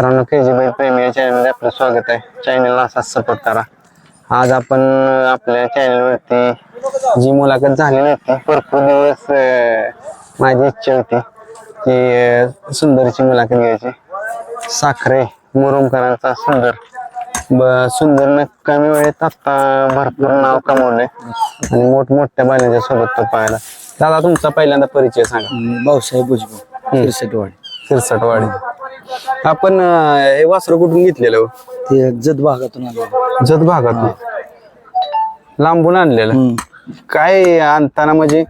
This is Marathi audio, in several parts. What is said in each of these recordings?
मित्रांनो के जी बाई प्रेमी या चॅनलमध्ये आपलं स्वागत आहे. चॅनलला असाच सपोर्ट करा. आज आपण आपल्या चॅनलवरती जी मुलाखत झाली नव्हती भरपूर दिवस माझी इच्छा होती की सुंदरची मुलाखत घ्यायची. साखरे मुरुमकरांचा सुंदर. ब सुंदरनं कमी वेळेत आता भरपूर नाव कमवलंय. आणि मोठमोठ्या बायलांच्या सोबत तो पाहायला. दादा तुमचा पहिल्यांदा परिचय सांगा. भाऊसाहेब भुजबळ शिरसटवाडी सिरसटवाडी आपण अं, हे वासरू कुठून घेतलेलं हो? ते जत भागातून आलो जत भागातून? लांबून आणलेलं. काय आणताना म्हणजे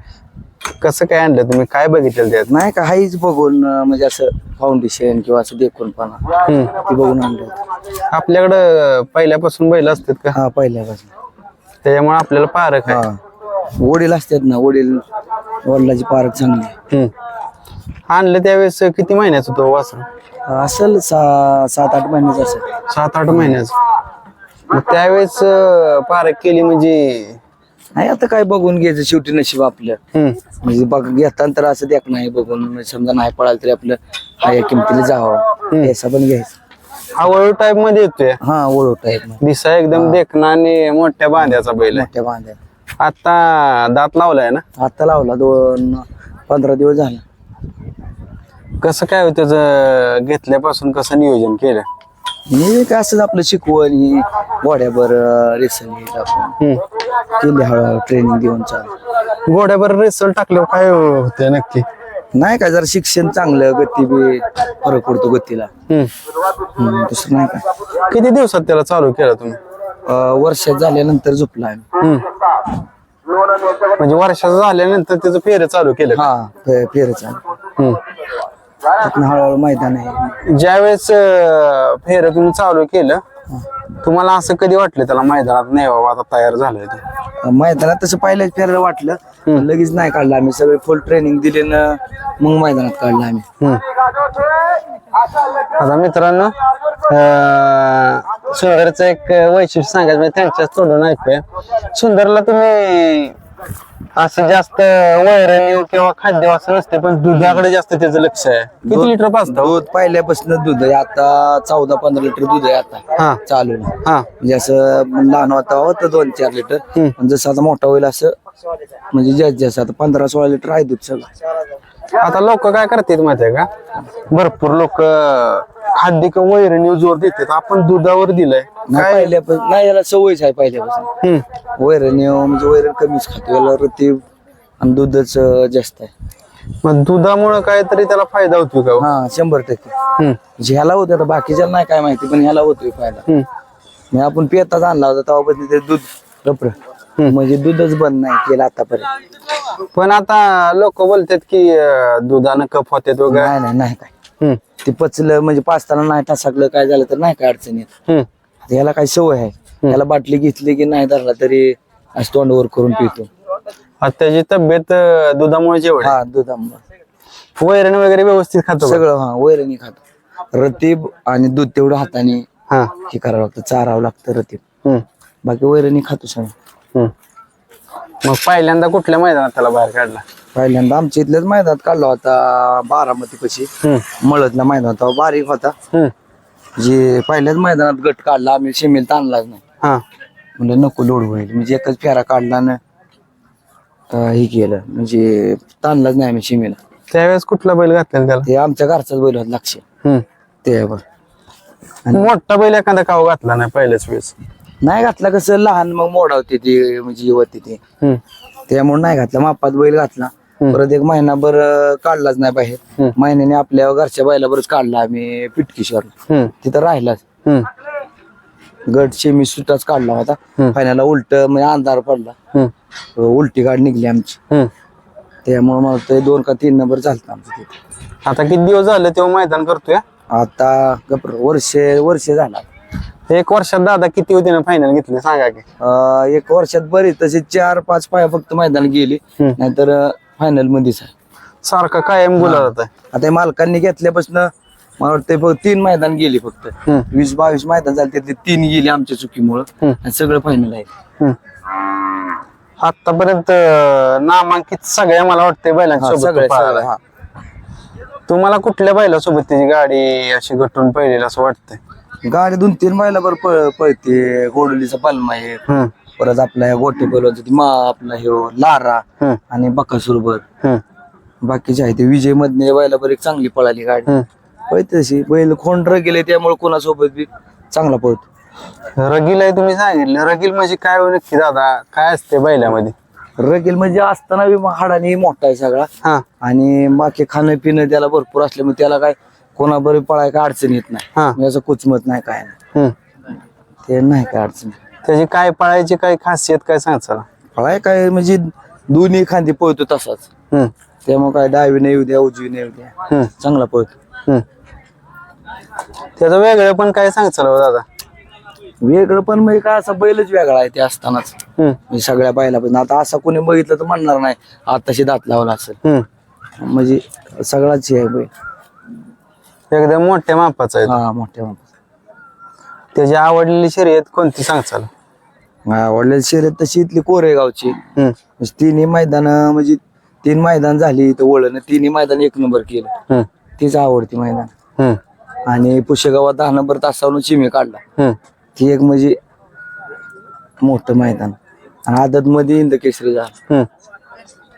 कसं काय आणलं तुम्ही? काय बघितलं त्यात? नाही का हाईच बघून अं, म्हणजे असं फाउंडेशन किंवा असं देखून पाना हम्म. ते बघून आणलं. होतं. आपल्याकडं पहिल्यापासून बैल असतात का? हा पहिल्यापासून. त्याच्यामुळे आपल्याला पारख आहे. हा. वडील असतात ना वडील वडिलाची पारख चांगली हम्म. आणलं त्यावेळेस किती महिन्याचं तो वासरू? असेल सा सात आठ महिन्याचं असेल सात आठ महिन्याचं. मग त्यावेळेस पारख केली म्हणजे? नाही आता काय बघून घ्यायचं शेवटी नशीब आपलं. हम्म. म्हणजे बघ घेताना तर असं देख नाही बघून. समजा नाही पळाल तरी आपलं हा या किमतीला जावं. पैसा पण घ्यायचा. हळूहळू टाईपमध्ये येतोय? हा ओळख टाईप दिसा एकदम देखणा आणि मोठ्या बांध्याचा बैल आहे. मोठ्या बांध्या. आता दात लावलाय ना? आता लावला दोन पंधरा दिवस झाला. कसं काय होतं त्याचं घेतल्यापासून कसं नियोजन केलं मी काय असंच आपलं शिकवण ही गोड्यावर रेसल टाकून. केली हळूहळू ट्रेनिंग देऊन चालू घोड्यावर रेसल टाकल्यावर काय होतं नक्की नाही काय जरा शिक्षण चांगलं गती बी फरक पडतो गतीला हम्म. हम्म, दुसरं नाही काय किती दिवसात त्याला चालू केलं तुम्ही अं, वर्षात झाल्यानंतर झोपला आम्ही हम्म. म्हणजे वर्षाचं झाल्यानंतर त्याचं फेर चालू केलं का? हा फे- फेर चालू हम्म. हळूहळू मैदान आहे. ज्यावेळेस फेर तुम्ही चालू केलं तुम्हाला असं कधी वाटलं त्याला मैदानात नाही बाबा आता तयार झालाय तो. मैदानात तसं पहिल्याच फेरायला वाटलं लगेच नाही काढलं आम्ही. सगळे फुल ट्रेनिंग दिले ना मग मैदानात काढलं आम्ही. हम्म. आता मित्रांनो अं, सुंदरचं एक वैशिष्ट्य सांगायचं म्हणजे त्यांच्याच तोडून ऐकूया. सुंदरला तुम्ही असं जास्त वैरण किंवा खाद्य असं नसते पण दुधाकडे जास्त त्याचं लक्ष आहे. किती लिटर पाजतो दूध पहिल्यापासून दूध आहे. आता चौदा पंधरा लिटर दूध आहे आता. हा. चालू आहे. हा. म्हणजे असं लहान होता होतं दोन चार लिटर. पण जसं आता मोठा होईल असं म्हणजे जास्त जास्त आता पंधरा सोळा लिटर आहे दूध सगळं. आता लोक काय करतात माहितीये का? भरपूर लोक खाद्य किंवा वैरण जोर देतात आपण दुधावर दिलंय. नाही पहिल्यापासून नाही याला सवयच आहे पहिल्यापासून. हम्म. वैरण म्हणजे वैरण कमीच खातो. याला रतीब आणि दूधच अं, जास्त आहे. मग दुधामुळे काहीतरी त्याला फायदा होतो का हो? हा शंभर टक्के. हम्म. म्हणजे ह्याला होतं आता बाकीच्याला नाही काय माहिती पण ह्याला होतोय फायदा. हम्म. मी आपण पेताच आणला होता तेव्हापासून ते दूध रपर. म्हणजे दूधच बंद नाही केलं आतापर्यंत. पण आता लोक बोलतात की अं, दुधानं कफ होतात वगैरे. नाही नाही नाही काय. ते पचलं म्हणजे पाचताना नाही टासाकलं काय झालं तर नाही काय अडचण येत. हम्म. आता याला काही सवय आहे? याला बाटली घेतली की नाही धरला तरी असं तोंडावर करून पितो. आता त्याची तब्येत दुधामुळे जेवढ. हा दुधामुळे. वैरण वगैरे व्यवस्थित खातो का? सगळं हा वैरणी खातो. रतीब आणि दूध तेवढं हाताने हा. हे करावं लागतं चारावं लागतं रतीब. हम्म. बाकी वैरणी खातो सगळं. हम्म. मग पहिल्यांदा कुठल्या मैदानात त्याला बाहेर काढला? पहिल्यांदा आमच्या इथल्याच मैदानात काढला होता बारामती पशी. हम्म. मळदला मैदान होता. बारीक होता. जे पहिल्याच मैदानात गट काढला आम्ही शिमेल ताणलाच नाही. हा. म्हणलं नको लोड होईल. म्हणजे एकच फेरा काढला ना हे केलं. म्हणजे ताणलाच नाही आम्ही शिमेला. त्यावेळेस कुठला बैल घातलेला त्याला? ते आमच्या घरचाच बैल होता लक्ष. हम्म. ते बघ मोठा बैल एखादा काव घातला नाही पहिल्याच वेळेस? नाही घातला कसं? लहान मग मोडा होते ते म्हणजे होते ते. हम्म. त्यामुळे नाही घातला. मापात बैल घातला. परत एक महिनाभर काढलाच नाही बाहेर. महिन्याने आपल्या घरच्या बैलावरच काढला आम्ही पिटकेश्वर. तिथं राहिलाच. गट शेमी सुटाच काढला होता. फायनलला उलट म्हणजे अंधार पडला. उलटी गाडी निघली आमची. त्यामुळे मला ते दोन का तीन नंबर चालतं आमचं तिथे. आता किती दिवस झाले तेव्हा मैदान करतोय? आता वर्ष वर्ष झाला एक वर्षात दादा किती होते ना फायनल घेतले? सांगा की. एक वर्षात बरी तसे चार पाच पाया फक्त मैदान गेली. नाहीतर फायनल मध्येच आहे. सारखा कायम बोला जात आता हे मालकांनी घेतल्यापासून मला वाटतं फक्त तीन मैदान गेली फक्त. हम्म. वीस बावीस मैदान झाले त्यातले तीन गेली आमच्या चुकीमुळं. आणि सगळं फायनल आहे. आतापर्यंत नामांकित सगळ्या मला वाटते बैलांच्या हा, सोबत सगळे तो पळाला. सगळे हा तुम्हाला कुठल्या बैलासोबत त्याची गाडी अशी गटून पळलेली असं वाटतंय? गाडी दोन तीन महिलाभर पळ पळते. गोडलीचा पालमा आहे. हम्म परत आपल्या गोटे बैलांचा ती मा आपला हे लारा आणि बकासूरभर. हम्म बाकीचे आहे ते विजय मधने बैलाभर एक चांगली पळाली गाडी. पळते तशी. बैल खोंडर गेले त्यामुळे कोणासोबत बी चांगला पळतो. रगील आहे तुम्ही सांगितलं. रगील म्हणजे काय हो नक्की दादा? काय असते बैलामध्ये? रगेल म्हणजे असताना बी हाडाने मोठा आहे सगळा. हा. आणि बाकी खाणं पिणं त्याला भरपूर असल्यामुळे त्याला काय कोणाबरोबर पळाय काय अडचण येत नाही. हा. म्हणजे असं कुचमत नाही काय नाही. ते नाही काय अडचण. त्याची काय पळायची काय खासियत काय सांगचाल पळाय काय म्हणजे दोन्ही खांदी पळतो तसाच. हम्म. त्यामुळे काय डावीने येऊ द्या उजवीने येऊ द्या हम्म. चांगला पळतो. हम्म. त्याचं वेगळं पण काय सांगचाल हो दादा. वेगळं पण म्हणजे काय असं बैलच वेगळा आहे ते असतानाच. हम्म. म्हणजे सगळ्या बैला पण आता असं कोणी बघितलं तर म्हणणार नाही आताशी दात लावला असेल. हम्म. म्हणजे सगळाच हे आहे. बैल एकदम मोठ्या मापाचा आहे. हा मोठ्या मापाचा. त्याची आवडलेली शर्यत कोणती सांगचाल आवडलेली शर्यत तशी इथली कोरेगावची म्हणजे तिन्ही मैदान म्हणजे तीन मैदान झाली तर वळण तिन्ही मैदान एक नंबर केलं. तीच आवडती मैदान. आणि पुष्यगावात दहा नंबर तासावरून चिमे काढला. ती एक म्हणजे मोठं मैदान. आणि आदत मध्ये इंद केसरी झाला.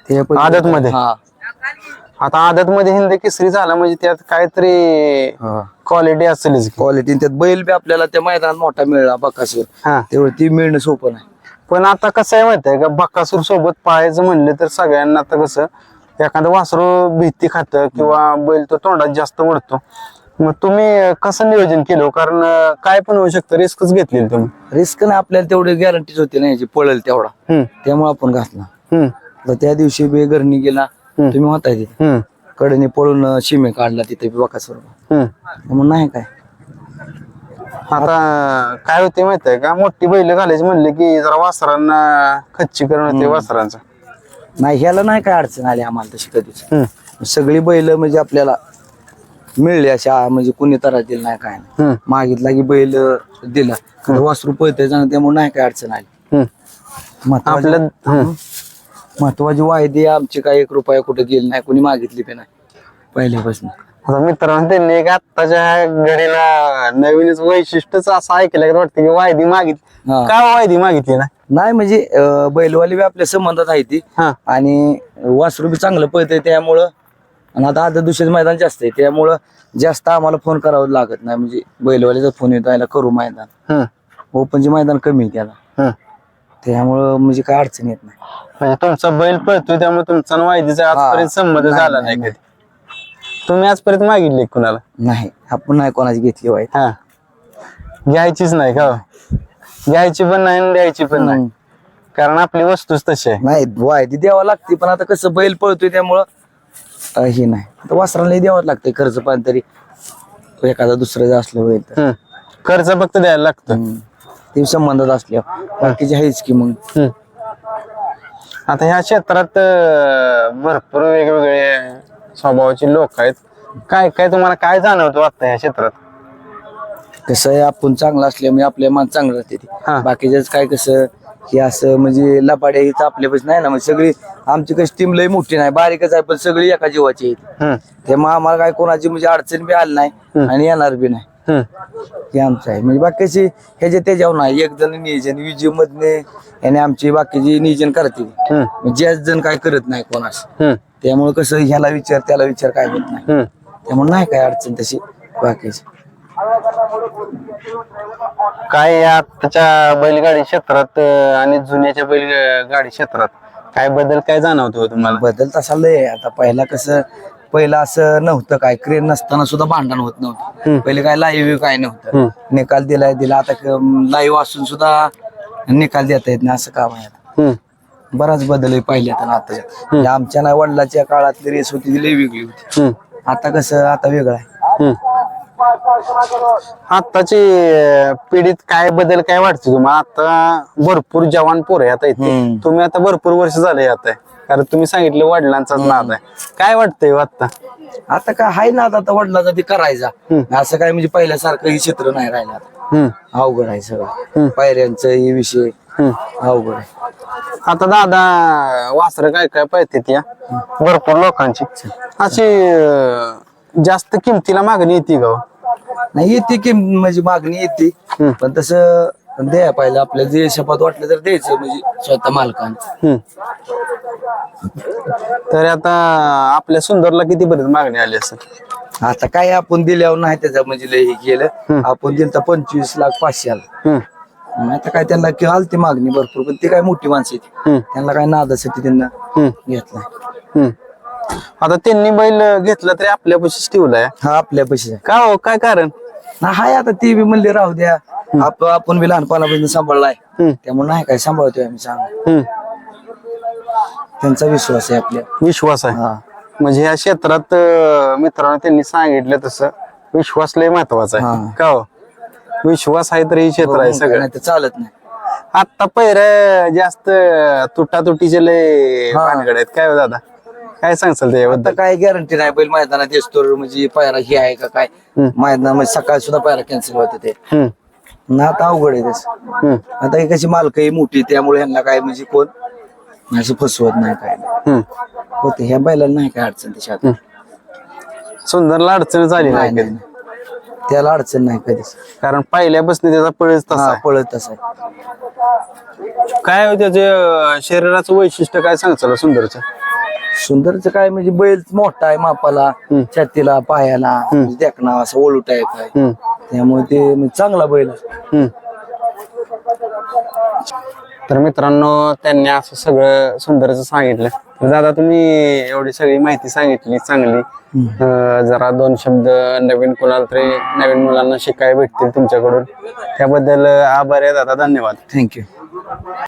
ते पण- आदतमध्ये? हा. आता आदत मध्ये हिंद केसरी झाला म्हणजे त्यात काहीतरी क्वालिटी असेलच. क्वालिटी त्यात बैल बी आपल्याला त्या मैदानात मोठा मिळला बकासूर. हा. तेवढं ती मिळणं सोपं नाही. पण आता कसं आहे माहिती आहे का? बक्कासूर सोबत पाहायचं म्हणलं तर सगळ्यांना आता कसं एखादं वासरू भीती खातं किंवा बैल तो तोंडात जास्त ओढतो मग तुम्ही कसं नियोजन केलं हो? कारण काय पण होऊ शकतं रिस्कच घेतलेली तुम्ही. रिस्क नाही आपल्याला तेवढी गॅरंटीच होती ना याची पळेल तेवढा. त्यामुळे आपण घातला. तर त्या दिवशी बी घरनी गेला. तुम्ही होताय तिथे. कडनी पळून शिमे काढला तिथे हम्म. मग नाही काय? आता काय होते माहिती आहे का? मोठी बैल घालायची म्हणले की जरा वासरांना खच्चीकरण होते वासरांचं. नाही ह्याला नाही काय अडचण आली आम्हाला तशी कधीच. सगळी बैल म्हणजे आपल्याला मिळली अशा म्हणजे कुणी तर दिलं नाही काय नाही. मागितला की बैल दिला. वासरू चांगलं त्यामुळे नाही काय अडचण आली. हम्म. महत्वाची वायदे आमची काय एक रुपया कुठे गेली नाही कुणी मागितली पण नाही. पहिल्यापासून. आता मित्रांनो त्यांनी एक आत्ताच्या घडीला नवीनच वैशिष्ट्यच असं ऐकलं की वाटतं की वायदी मागितली हा. काय वायदी मागितली ना नाही म्हणजे अं, बैलवाली बी आपल्या संबंधात आहे ती. हा. आणि वासरू बी चांगलं पळतंय त्यामुळं आणि आता आता दुसरे मैदान जास्त आहे. त्यामुळं जास्त आम्हाला फोन करावं लागत नाही. म्हणजे बैलवालीचा फोन येतो याला करू मैदान. ओपनचे मैदान कमी आहे त्याला. त्यामुळं म्हणजे काय अडचण येत नाही. म्हणजे तुमचा बैल पळतोय त्यामुळे तुमचा आणि वायदीचा आजपर्यंत संबंध नाही, झाला नाही, नाही कधी? तुम्ही आजपर्यंत मागितले कुणाला? नाही आपण नाही कोणाची घेतली वाईट. हा. घ्यायचीच नाही का? घ्यायची पण नाही आणि द्यायची पण नाही. कारण आपली वस्तूच तशी आहे. नाही वायदी द्यावं लागते पण आता कसं बैल पळतोय त्यामुळं अं, हे नाही. आता वासराला द्यावं लागतंय खर्च पण तरी एखादा दुसरं जर असलं बैल तर. हम्म. खर्च फक्त द्यायला लागतो. हम्म. ते संबंधात असल्या बाकीचे आहेच की मग. हम्म. आता ह्या क्षेत्रात अं, भरपूर वेगवेगळे स्वभावाचे लोक आहेत. काय काय तुम्हाला काय जाणवतो आता ह्या क्षेत्रात? कसं आहे आपण चांगलं असल्यामुळे आपल्या मान चांगलं राहते हा. ते बाकीच्याच काय कसं हे असं म्हणजे लपाड्या हिचं आपल्यापासून नाही ना म्हणजे सगळी आमची कशी टीम लई मोठी नाही बारीकच आहे पण सगळी एका जीवाची आहेत. हम्म. त्यामुळे आम्हाला काय कोणाची म्हणजे अडचण बी आली नाही आणि येणार बी नाही. हे आमचं आहे म्हणजे बाकीची ह्याच्या त्याच्यावर नाही एक जण नियोजन विजय मधने याने आमची बाकीची नियोजन करते हम्म. म्हणजे जास्त जण काय करत नाही कोणास. त्यामुळे कसं ह्याला विचार त्याला विचार काय होत नाही. त्यामुळे नाही काय अडचण तशी बाकीची काय आताच्या बैलगाडी क्षेत्रात आणि जुन्याच्या बैलगाडी क्षेत्रात काय बदल काय जाणवतो हो तुम्हाला बदल तसा लय आहे. आता पहिला कसं पहिला असं नव्हतं काय. क्रेन नसताना सुद्धा भांडण होत नव्हतं. पहिले काय लाईव्ह काय नव्हतं. निकाल दिलाय दिला. आता लाईव्ह असून सुद्धा निकाल देता येत नाही असं काम आहे आता. बराच बदल तर आता. म्हणजे आमच्या नाही वडिलाच्या काळातली रेस होती ती लई वेगळी होती. आता कसं आता वेगळं आहे. अं, पिढीत काय बदल काय वाटते तुम्हाला? आता भरपूर जवान पोरं आता. तुम्ही आता भरपूर वर्ष झाले आता. कारण तुम्ही सांगितलं वडिलांचाच नाद आहे. काय वाटतंय हो आता आता काय हाय ना आता वडिलाचा ते करायचा. असं काय म्हणजे पहिल्यासारखं हे चित्र नाही राहिलं आता. हम्म. अवघड आहे सगळं. पायऱ्यांचं हे विषय. हम्म. अवघड आहे. आता दादा वासर काय काय पाहिजे या? भरपूर लोकांची. अशी अं, जास्त किमतीला मागणी येते का हो? नाही येते की म्हणजे मागणी येते. पण तसं द्यायला पाहिजे आपल्याला जे शपथ वाटलं तर द्यायचं म्हणजे स्वतः मालकानं. तर आता आपल्या सुंदरला किती पर्यंत मागणी आली असेल? आता काय आपण दिल्यावर नाही त्याचं म्हणजे लय हे केलं. आपण दिलं तर पंचवीस लाख पाचशे आला. हम्म. मग आता काय त्यांना की आलती मागणी भरपूर पण ते काय मोठी माणसं आहेत. हम्म. त्यांना काय नादासाठी त्यांना हम्म. घेतला. हम्म. आता त्यांनी बैल घेतला तरी आपल्या पशीच ठेवलाय हा आपल्या पैसे का हो? काय कारण? हाय आता ती बी म्हणले राहू द्या. आप- आपण बी लहानपणापासून सांभाळलाय. हम्म. त्यामुळे नाही काय सांभाळतोय आम्ही सांग. हम्म. त्यांचा विश्वास आहे आपल्या. विश्वास आहे. हा. म्हणजे ह्या क्षेत्रात अं, मित्रांनो त्यांनी सांगितलं तसं. विश्वास लय महत्त्वाचा आहे. हा. का हो? विश्वास आहे तर हे क्षेत्र आहे सगळं. नाही तर चालत नाही. आता पैर जास्त तुटातुटीचे लय हा. भानगड आहेत. काय हो दादा? काय सांगचाल आता त्याच्याबद्दल काय गॅरंटी नाही. बैल मैदानात येतो म्हणजे पायरा ही आहे का काय? मैदानामध्ये सकाळी सुद्धा पायरा कॅन्सल होते ते. हम्म. ना आता अवघड आहे हम्म. आता ही कशी मालकही मोठी त्यामुळे ह्यांना काय म्हणजे कोण असं फसवत नाही काय नाही. हम्म. होते ह्या बैलाला नाही काय अडचण त्याच्यात सुंदरला अडचणच आली नाही नाही नाही कधी नाही. त्याला अडचण नाही कधीच कारण पहिल्यापासून त्याचा पळच तसा हा आहे. पळत तसं आहे. काय हो त्याचे अं, शरीराचं वैशिष्ट्य काय सांगचाल सुंदरचं सुंदरचं काय म्हणजे बैल मोठा आहे मापाला छातीला पायाला देखना असं ओळू टाईप आहे हम्म. त्यामुळे ते म्हणजे चांगला बैल आहे. हम्म. तर मित्रांनो त्यांनी असं सगळं सुंदरच सांगितलं. तर दादा तुम्ही एवढी सगळी माहिती सांगितली चांगली. अं, जरा दोन शब्द नवीन कोणाला तरी नवीन मुलांना शिकायला भेटतील तुमच्याकडून. त्याबद्दल आभार आहे दादा धन्यवाद. थँक्यू